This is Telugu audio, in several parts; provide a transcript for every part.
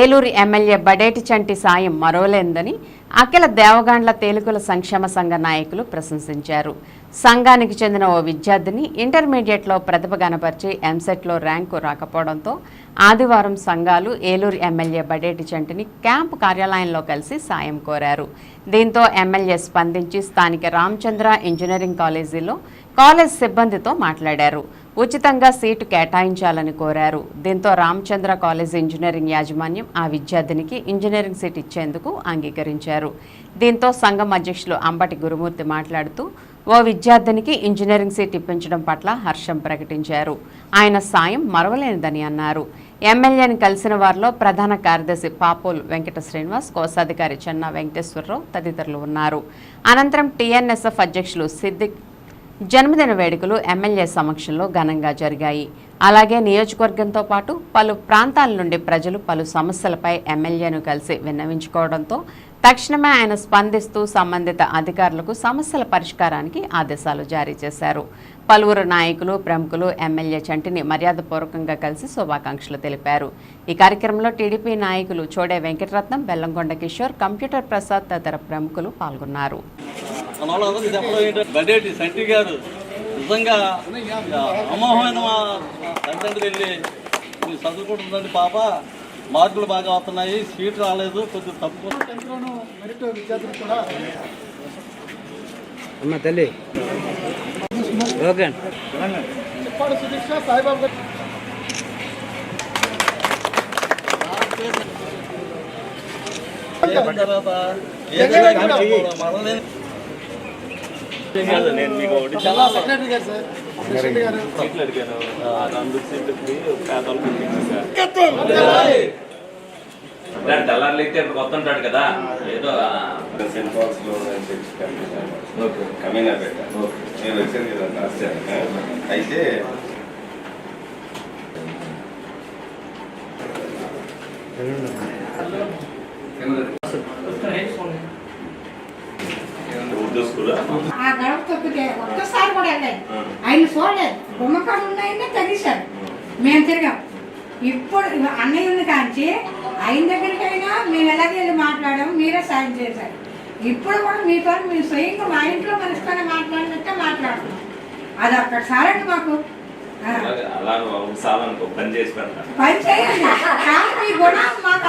ఏలూరు ఎమ్మెల్యే బడేటి చంటి సాయం మరోలేందని అఖిల దేవగాండ్ల తేలుకుల సంక్షేమ సంఘ నాయకులు ప్రశంసించారు. సంఘానికి చెందిన ఓ విద్యార్థిని ఇంటర్మీడియట్లో ప్రతిభ కనపరిచి ఎంసెట్లో ర్యాంకు రాకపోవడంతో ఆదివారం సంఘాలు ఏలూరు ఎమ్మెల్యే బడేటి చంటిని క్యాంపు కార్యాలయంలో కలిసి సాయం కోరారు. దీంతో ఎమ్మెల్యే స్పందించి స్థానిక రామచంద్ర ఇంజనీరింగ్ కాలేజీలో కాలేజ్ సిబ్బందితో మాట్లాడారు. ఉచితంగా సీటు కేటాయించాలని కోరారు. దీంతో రామచంద్ర కాలేజ్ ఇంజనీరింగ్ యాజమాన్యం ఆ విద్యార్థినికి ఇంజనీరింగ్ సీట్ ఇచ్చేందుకు అంగీకరించారు. దీంతో సంఘం అధ్యక్షులు అంబటి గురుమూర్తి మాట్లాడుతూ ఓ విద్యార్థినికి ఇంజనీరింగ్ సీట్ ఇప్పించడం పట్ల హర్షం ప్రకటించారు. ఆయన సాయం మరవలేనిదని అన్నారు. ఎమ్మెల్యేని కలిసిన వారిలో ప్రధాన కార్యదర్శి పాపోల్ వెంకట శ్రీనివాస్ కోశాధికారి చెన్నా వెంకటేశ్వరరావు తదితరులు ఉన్నారు. అనంతరం టీఎన్ఎస్ఎఫ్ అధ్యక్షులు సిద్దిక్ జన్మదిన వేడుకలు ఎమ్మెల్యే సమక్షంలో ఘనంగా జరిగాయి. అలాగే నియోజకవర్గంతో పాటు పలు ప్రాంతాల నుండి ప్రజలు పలు సమస్యలపై ఎమ్మెల్యేను కలిసి విన్నవించుకోవడంతో తక్షణమే ఆయన స్పందిస్తూ సంబంధిత అధికారులకు సమస్యల పరిష్కారానికి ఆదేశాలు జారీ చేశారు. పలువురు నాయకులు ప్రముఖులు ఎమ్మెల్యే చంటిని మర్యాదపూర్వకంగా కలిసి శుభాకాంక్షలు తెలిపారు. ఈ కార్యక్రమంలో టీడీపీ నాయకులు చోడే వెంకటరత్నం బెల్లంకొండ కిషోర్ కంప్యూటర్ ప్రసాద్ తదితర ప్రముఖులు పాల్గొన్నారు. మన వాళ్ళందరూ చెప్పడం ఏంటంటే బడేటి సంటి గారు నిజంగా అమోహమైన మా తల్లిదండ్రులు వెళ్ళి మీరు చదువుకుంటుందండి పాప. మార్కులు బాగా వస్తున్నాయి సీట్ రాలేదు కొద్దిగా తప్పు. మెరిట్ విద్యార్థులు కూడా అమ్మ తల్లి. ఓకే. చెప్పాడు సుదీక్ష సాయిబాబు గారు. తర్వాత నేను మీకు ఒకటి చాలా సెక్రటరీ గారు సార్. ప్రెసిడెంట్ గారు. సీట్లు అడిగాను. రెండు అయితే ఇప్పుడు కొత్త ఉంటాడు కదా. ఏదో పాల్స్లో కమీనా పెట్టాను నేను వచ్చాను కదా రాశాను. అయితే ఆ గడప తొక్కితే ఒక్కసారి కూడా వెళ్ళలేదు. ఆయన చూడలేదు గుమ్మకాడు ఉన్నాయని తగ్గిశారు మేము తిరిగాం. ఇప్పుడు అన్నయ్య ఉంది కాంచి ఆయన దగ్గరికైనా మేము ఎలాగ వెళ్ళి మాట్లాడాము మీరే సాయం చేశారు. ఇప్పుడు కూడా మీతో మేము స్వయంగా మా ఇంట్లో మనిషితోనే మాట్లాడినట్టే మాట్లాడుతున్నాం. అది అక్కడ సారండి మాకు. పని చేయండి. కానీ మీ గుణం మాకు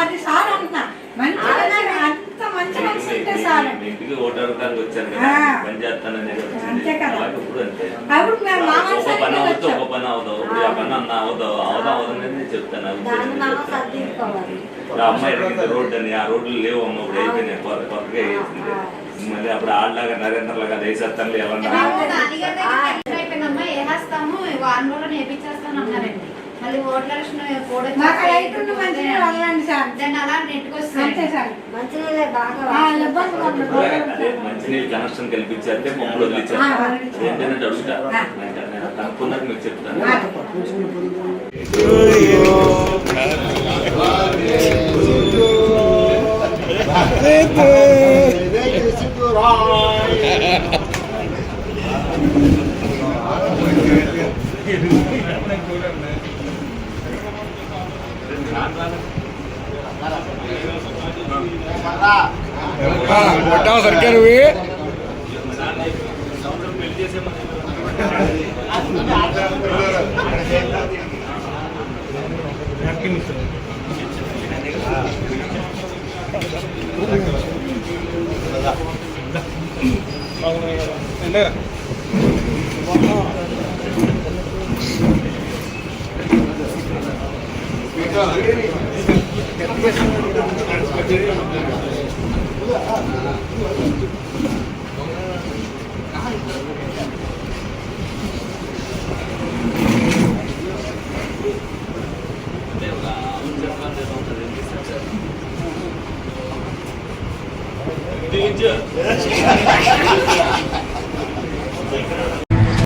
వచ్చాను కదా. ఆ. పని చేస్తానని వచ్చింది. అంతే కదా. అలాగే ఇప్పుడు అంతే. అప్పుడు మేము మామ ఒక పని సైకిల్ అవుతుంది వచ్చాం? ఒక పని అవుతావు ఇప్పుడు ఆ పని అన్న అవుతావు అవుదా అవుదని నేను చెప్తాను. ఇప్పుడు అమ్మాయి రోడ్డు అని ఆ రోడ్లు లేవు అమ్మ ఇప్పుడు అయిపోయినాయి. కొత్త కొత్తగా వేసింది. మళ్ళీ అప్పుడు ఆడలాగా నరేంద్ర లాగా వేసేస్తాను ఏమన్నా అది ఓట్ల వెళ్ళండి సార్ ఏంటంటే అడుగుతా. చెప్తాను. Thank. గొట్టాల సర్కారు Thank you. 那个，你讲的不是这个吗？不是啊，不是。怎么了？哎。那个，你讲的不是这个吗？不是啊，不是。你讲的。